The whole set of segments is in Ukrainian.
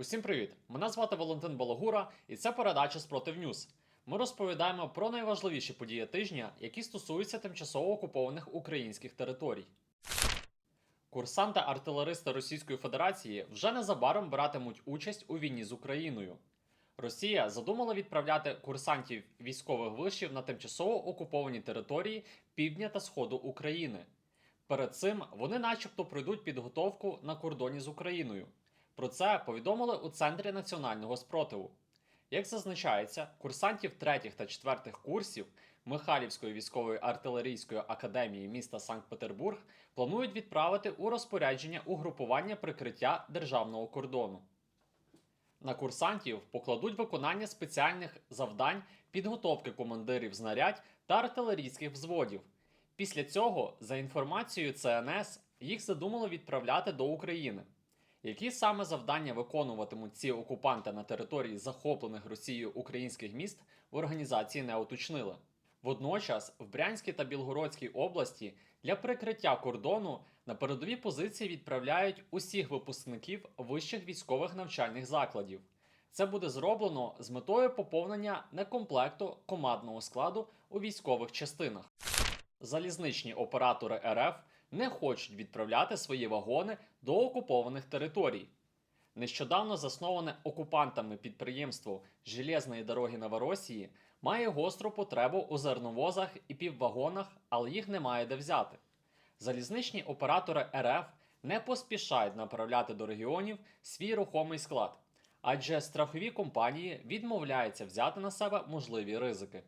Усім привіт! Мене звати Валентин Балагура, і це передача Спротив Ньюз. Ми розповідаємо про найважливіші події тижня, які стосуються тимчасово окупованих українських територій. Курсанти-артилеристи Російської Федерації вже незабаром братимуть участь у війні з Україною. Росія задумала відправляти курсантів військових вишів на тимчасово окуповані території півдня та сходу України. Перед цим вони, начебто, пройдуть підготовку на кордоні з Україною. Про це повідомили у Центрі національного спротиву. Як зазначається, курсантів третіх та четвертих курсів Михайлівської військової артилерійської академії міста Санкт-Петербург планують відправити у розпорядження угрупування прикриття державного кордону. На курсантів покладуть виконання спеціальних завдань підготовки командирів знарядь та артилерійських взводів. Pісля цього, за інформацією ЦНС, їх задумали відправляти до України. Які саме завдання виконуватимуть ці окупанти на території захоплених Росією українських міст в організації не уточнили. Водночас в Брянській та Білгородській області для прикриття кордону на передові позиції відправляють усіх випускників вищих військових навчальних закладів. Це буде зроблено з метою поповнення некомплекту командного складу у військових частинах. Залізничні оператори РФ не хочуть відправляти свої вагони до окупованих територій. Нещодавно засноване окупантами підприємство Железної дороги Новоросії має гостру потребу у зерновозах і піввагонах, але їх немає де взяти. Залізничні оператори РФ не поспішають направляти до регіонів свій рухомий склад, адже страхові компанії відмовляються взяти на себе можливі ризики.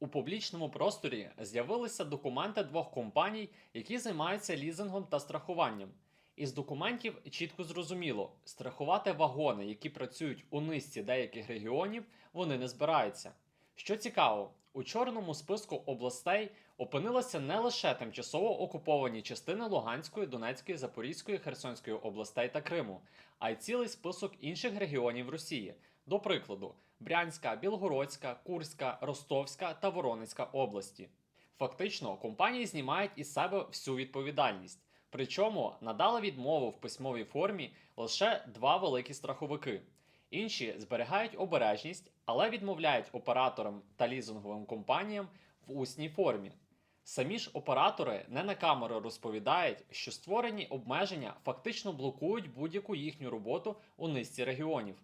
У публічному просторі з'явилися документи двох компаній, які займаються лізингом та страхуванням. Із документів чітко зрозуміло, страхувати вагони, які працюють у низці деяких регіонів, вони не збираються. Що цікаво, у чорному списку областей опинилися не лише тимчасово окуповані частини Луганської, Донецької, Запорізької, Херсонської областей та Криму, а й цілий список інших регіонів Росії. До прикладу, Брянська, Білгородська, Курська, Ростовська та Воронезька області. Фактично, компанії знімають із себе всю відповідальність. Причому надали відмову в письмовій формі лише два великі страховики. Інші зберігають обережність, але відмовляють операторам та лізинговим компаніям в усній формі. Самі ж оператори не на камеру розповідають, що створені обмеження фактично блокують будь-яку їхню роботу у низці регіонів.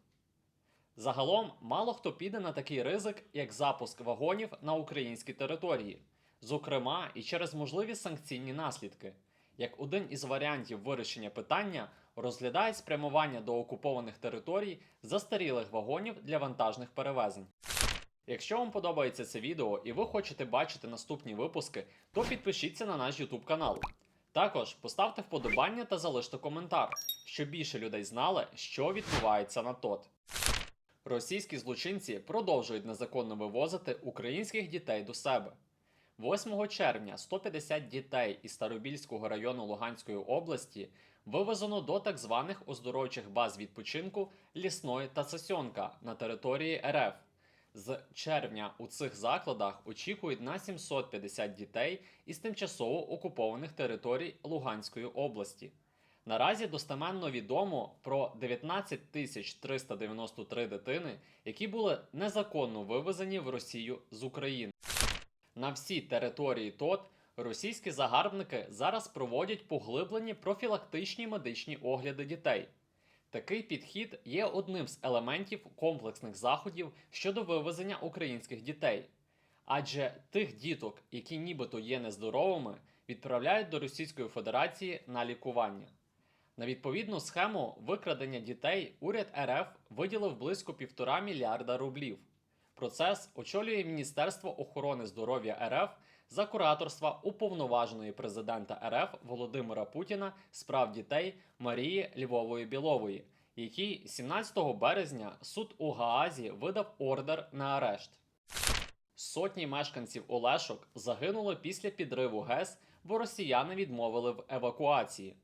Загалом, мало хто піде на такий ризик, як запуск вагонів на українській території, зокрема і через можливі санкційні наслідки. Як один із варіантів вирішення питання розглядають спрямування до окупованих територій застарілих вагонів для вантажних перевезень. Якщо вам подобається це відео і ви хочете бачити наступні випуски, то підпишіться на наш YouTube канал. Також поставте вподобання та залиште коментар, щоб більше людей знали, що відбувається на ТОТ. Російські злочинці продовжують незаконно вивозити українських дітей до себе. 8 червня 150 дітей із Старобільського району Луганської області вивезено до так званих оздоровчих баз відпочинку Лісної та Сосьонка на території РФ. З червня у цих закладах очікують на 750 дітей із тимчасово окупованих територій Луганської області. Наразі достеменно відомо про 19 тисяч 393 дитини, які були незаконно вивезені в Росію з України. На всій території ТОТ російські загарбники зараз проводять поглиблені профілактичні медичні огляди дітей. Такий підхід є одним з елементів комплексних заходів щодо вивезення українських дітей. Адже тих діток, які нібито є нездоровими, відправляють до Російської Федерації на лікування. На відповідну схему викрадення дітей уряд РФ виділив близько півтора мільярда рублів. Процес очолює Міністерство охорони здоров'я РФ за кураторства уповноваженої президента РФ Володимира Путіна з прав дітей Марії Львової Білової, якій 17 березня суд у Гаазі видав ордер на арешт. Сотні мешканців Олешок загинули після підриву ГЕС, бо росіяни відмовили в евакуації.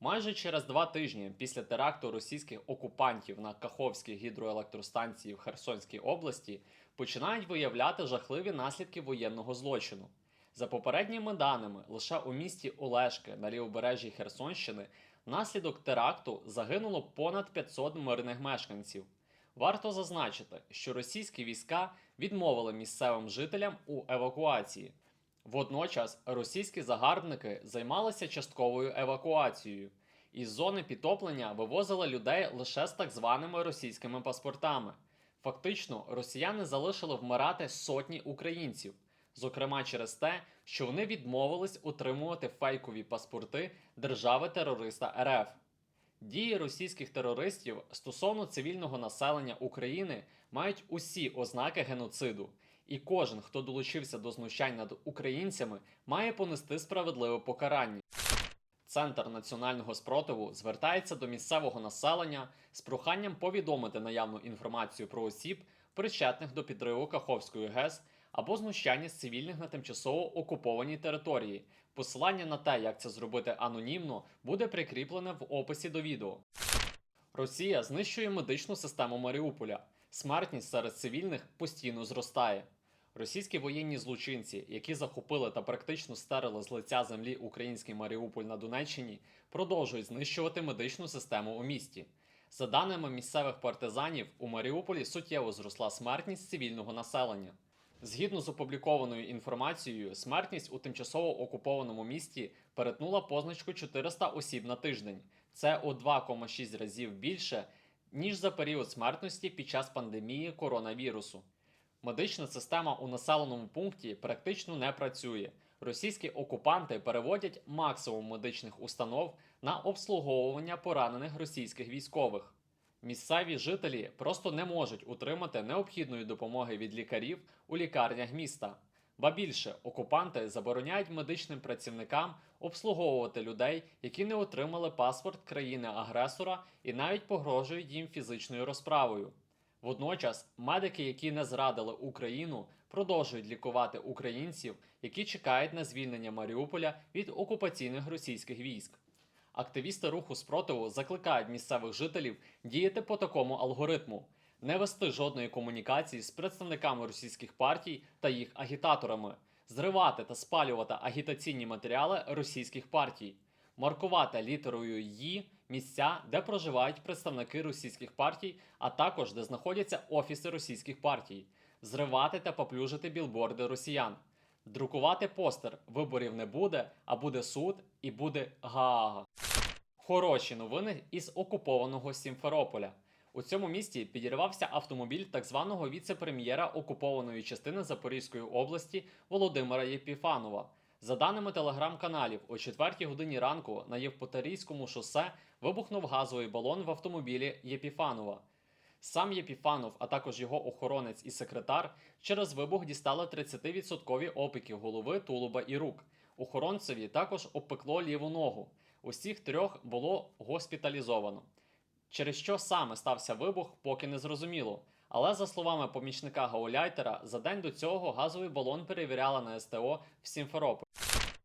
Майже через два тижні після теракту російських окупантів на Каховській гідроелектростанції в Херсонській області починають виявляти жахливі наслідки воєнного злочину. За попередніми даними, лише у місті Олешки на лівобережжі Херсонщини Внаслідок теракту загинуло понад 500 мирних мешканців. Варто зазначити, що російські війська відмовили місцевим жителям у евакуації. Водночас російські загарбники займалися частковою евакуацією. Із зони підтоплення вивозили людей лише з так званими російськими паспортами. Фактично, росіяни залишили вмирати сотні українців, зокрема через те, що вони відмовились утримувати фейкові паспорти держави-терориста РФ. Дії російських терористів стосовно цивільного населення України мають усі ознаки геноциду, і кожен, хто долучився до знущань над українцями, має понести справедливе покарання. Центр національного спротиву звертається до місцевого населення з проханням повідомити наявну інформацію про осіб, причетних до підриву Каховської ГЕС або знущання з цивільних на тимчасово окупованій території. Посилання на те, як це зробити анонімно, буде прикріплене в описі до відео. Росія знищує медичну систему Маріуполя. Смертність серед цивільних постійно зростає. Російські воєнні злочинці, які захопили та практично стерили з лиця землі український Маріуполь на Донеччині, продовжують знищувати медичну систему у місті. За даними місцевих партизанів, у Маріуполі суттєво зросла смертність цивільного населення. Згідно з опублікованою інформацією, смертність у тимчасово окупованому місті перетнула позначку 400 осіб на тиждень. Це у 2,6 разів більше, ніж за період смертності під час пандемії коронавірусу. Медична система у населеному пункті практично не працює. Російські окупанти переводять максимум медичних установ на обслуговування поранених російських військових. Місцеві жителі просто не можуть утримати необхідної допомоги від лікарів у лікарнях міста. Ба більше окупанти забороняють медичним працівникам обслуговувати людей, які не отримали паспорт країни-агресора, і навіть погрожують їм фізичною розправою. Водночас, медики, які не зрадили Україну, продовжують лікувати українців, які чекають на звільнення Маріуполя від окупаційних російських військ. Активісти руху спротиву закликають місцевих жителів діяти по такому алгоритму, не вести жодної комунікації з представниками російських партій та їх агітаторами, зривати та спалювати агітаційні матеріали російських партій, маркувати літерою «Ї» місця, де проживають представники російських партій, а також де знаходяться офіси російських партій, зривати та поплюжити білборди росіян, друкувати постер Виборів не буде, а буде суд і буде Гаага. Хороші новини із окупованого Сімферополя. У цьому місті підірвався автомобіль так званого віце-прем'єра окупованої частини Запорізької області Володимира Єпіфанова. За даними телеграм-каналів, о 4 годині ранку на Євпаторійському шосе вибухнув газовий балон в автомобілі Єпіфанова. Сам Єпіфанов, а також його охоронець і секретар, через вибух дістали 30% опіків голови, тулуба і рук. Охоронцеві також обпекло ліву ногу. Усіх трьох було госпіталізовано. Через що саме стався вибух, поки не зрозуміло. Але за словами помічника Гауляйтера, за день до цього газовий балон перевіряла на СТО в Сімферополі.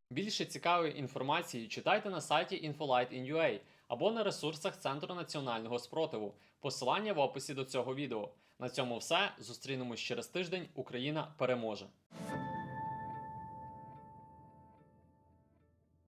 Більше цікавої інформації читайте на сайті Infolight.in.ua або на ресурсах Центру національного спротиву. Посилання в описі до цього відео. На цьому все. Зустрінемось через тиждень. Україна переможе!